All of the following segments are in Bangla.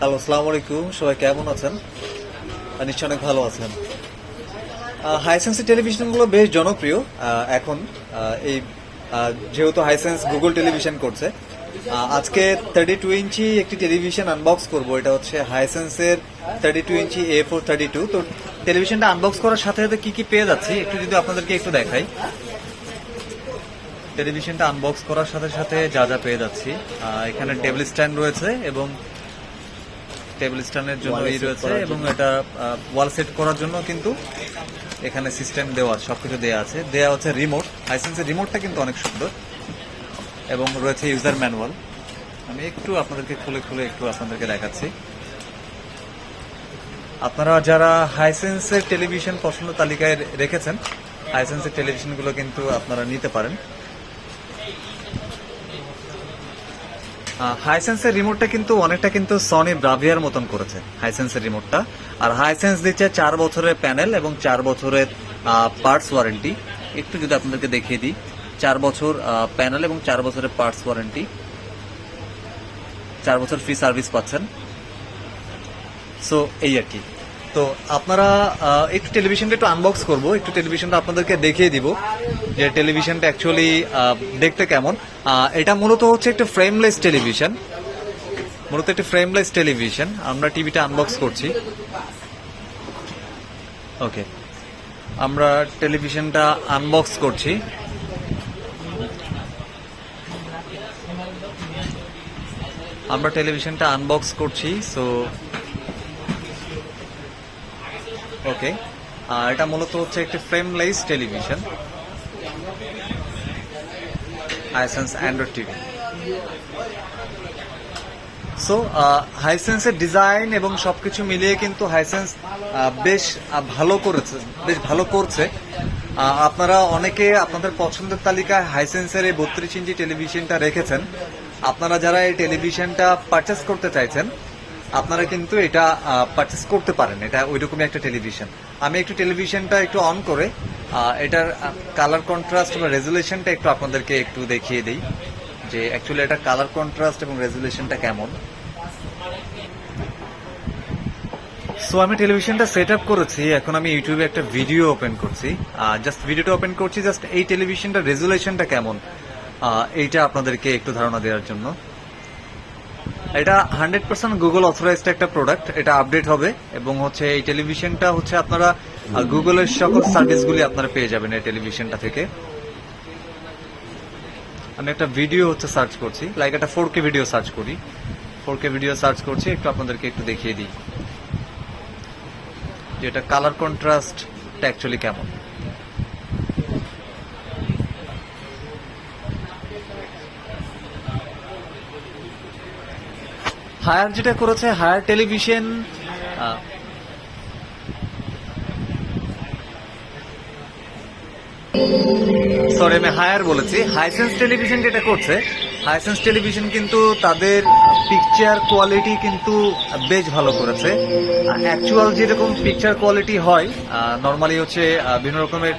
হ্যালো আসসালামু আলাইকুম সবাই কেমন আছেন? আহ, নিশ্চয়ই অনেক ভালো আছেন। হাইসেন্সের টেলিভিশনগুলো বেশ জনপ্রিয়। এখন এই যেহেতু হাইসেন্স গুগল টেলিভিশন করছে আজকে থার্টি টু ইঞ্চি একটি টেলিভিশন আনবক্স করব। এটা হচ্ছে হাইসেন্সের thirty two inch A four thirty two তো টেলিভিশনটা আনবক্স করার সাথে সাথে কি কি পেয়ে যাচ্ছি একটু যদি আপনাদেরকে একটু দেখাই। টেলিভিশনটা আনবক্স করার সাথে সাথে যা যা পেয়ে যাচ্ছি এখানে টেবিল স্ট্যান্ড রয়েছে এবং টেবিল স্ট্যান্ডের জন্য এই রয়েছে এবং এটা ওয়াল সেট করার জন্য কিন্তু এখানে সিস্টেম দেওয়া সবকিছু দেওয়া আছে। দেওয়া হচ্ছে রিমোট হাইসেন্সের রিমোটটা কিন্তু অনেক সুন্দর। এবং রয়েছে ইউজার ম্যানুয়াল আমি একটু আপনাদেরকে খুলে খুলে একটু আপনাদেরকে দেখাচ্ছি। আপনারা যারা হাইসেন্সের টেলিভিশন পছন্দ তালিকায় রেখেছেন হাইসেন্সের টেলিভিশনগুলো কিন্তু আপনারা নিতে পারেন। হাইসেন্সের রিমোটটা কিন্তু অনেকটা কিন্তু সনি ব্রাভিয়ার মতন করেছে হাইসেন্সের রিমোটটা আর হাইসেন্স দিচ্ছে চার বছরের প্যানেল এবং চার বছরের পার্টস ওয়ারেন্টি একটু যদি আপনাদেরকে দেখিয়ে দিই, চার বছর প্যানেল এবং চার বছরের পার্টস ওয়ারেন্টি চার বছর ফ্রি সার্ভিস পাচ্ছেন। সো এই আর কি। তো আপনারা একটু টেলিভিশনটা একটু আনবক্স করব। একটু টেলিভিশনটা আপনাদেরকে দেখিয়ে দিব যে টেলিভিশনটা অ্যাকচুয়ালি দেখতে কেমন। এটা মূলত হচ্ছে একটা ফ্রেমলেস টেলিভিশন মূলত একটা ফ্রেমলেস টেলিভিশন আমরা টিভিটা আনবক্স করছি। ওকে আমরা টেলিভিশনটা আনবক্স করছি। আমরা টেলিভিশনটা আনবক্স করছি সো ওকে। আর এটা মূলত হচ্ছে একটি frameless television Hisense Android TV so হাইসেন্সের design এবং সবকিছু মিলিয়ে কিন্তু হাইসেন্স বেশ ভালো করেছে, বেশ ভালো করছে। আপনারা অনেকে আপনাদের পছন্দের তালিকায় হাইসেন্সের এই বত্রিশ ইঞ্চি টেলিভিশনটা রেখেছেন। আপনারা যারা এই টেলিভিশনটা পারচেস করতে চাইছেন আপনারা কিন্তু এটা পারচেস করতে পারেন। এটা ওইরকমই একটা টেলিভিশন আমি একটু টেলিভিশনটা একটু অন করে এটার কালার কন্ট্রাস্ট বা রেজুলেশনটা একটু আপনাদেরকে একটু দেখিয়ে দিই যে অ্যাকচুয়ালি এটা কালার কন্ট্রাস্ট এবং রেজুলেশনটা কেমন। সো আমি টেলিভিশনটা সেট আপ করেছি। এখন আমি ইউটিউবে একটা ভিডিও ওপেন করছি। জাস্ট ভিডিওটা ওপেন করছি জাস্ট এই টেলিভিশনটা রেজুলেশনটা কেমন এইটা আপনাদেরকে একটু ধারণা দেওয়ার জন্য। এটা হান্ড্রেড পার্সেন্ট গুগল অথরাইজড একটা প্রোডাক্ট এটা আপডেট হবে, এবং হচ্ছে এই টেলিভিশনটা হচ্ছে আপনারা গুগলের সকল সার্ভিসগুলি আপনারা পেয়ে যাবেন এই টেলিভিশনটা থেকে। আমি একটা ভিডিও হচ্ছে সার্চ করছি লাইক একটা ফোর কে ভিডিও সার্চ করি। ফোর কে ভিডিও সার্চ করছি, একটু আপনাদেরকে একটু দেখিয়ে দিই। যেটা কালার কন্ট্রাস্টটা অ্যাকচুয়ালি কেমন? হায়ার যেটা করেছে, হায়ার টেলিভিশন সরি আমি হায়ার বলেছি। হাইসেন্স টেলিভিশন যেটা করছে, হাইসেন্স টেলিভিশন কিন্তু তাদের পিকচার কোয়ালিটি কিন্তু বেশ ভালো করেছে। অ্যাকচুয়াল যেরকম পিকচার কোয়ালিটি হয় নর্মালি হচ্ছে বিভিন্ন রকমের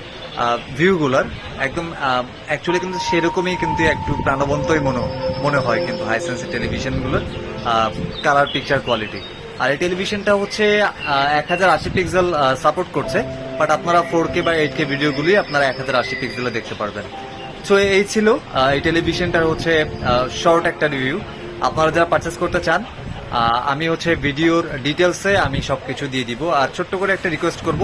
ভিউগুলার একদম অ্যাকচুয়ালি কিন্তু সেরকমই কিন্তু একটু প্রাণবন্তই মনে মনে হয় কিন্তু হাইসেন্সের টেলিভিশনগুলোর কালার পিকচার কোয়ালিটি আর এই টেলিভিশনটা হচ্ছে এক হাজার আশি পিক্সেল সাপোর্ট করছে বাট আপনারা ফোর কে বা এইট কে ভিডিওগুলি আপনারা এক হাজার আশি পিক্সেলে দেখতে পারবেন। সো এই ছিল এই টেলিভিশনটার হচ্ছে শর্ট একটা রিভিউ আপনারা যারা পারচেস করতে চান আমি হচ্ছে ভিডিওর ডিটেলসে আমি সব কিছু দিয়ে দিব। আর ছোট্ট করে একটা রিকোয়েস্ট করব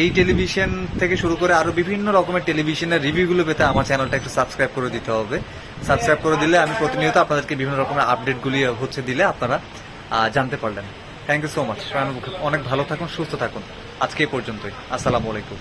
এই টেলিভিশন থেকে শুরু করে আরও বিভিন্ন রকমের টেলিভিশনের রিভিউগুলো পেতে আমার চ্যানেলটা একটু সাবস্ক্রাইব করে দিতে হবে। সাবস্ক্রাইব করে দিলে আমি প্রতিনিয়ত আপনাদেরকে বিভিন্ন রকমের আপডেটগুলি হচ্ছে দিলে আপনারা জানতে পারলেন। থ্যাংক ইউ সো মাচ অনেক ভালো থাকুন, সুস্থ থাকুন। আজকে পর্যন্তই। আসসালামু আলাইকুম।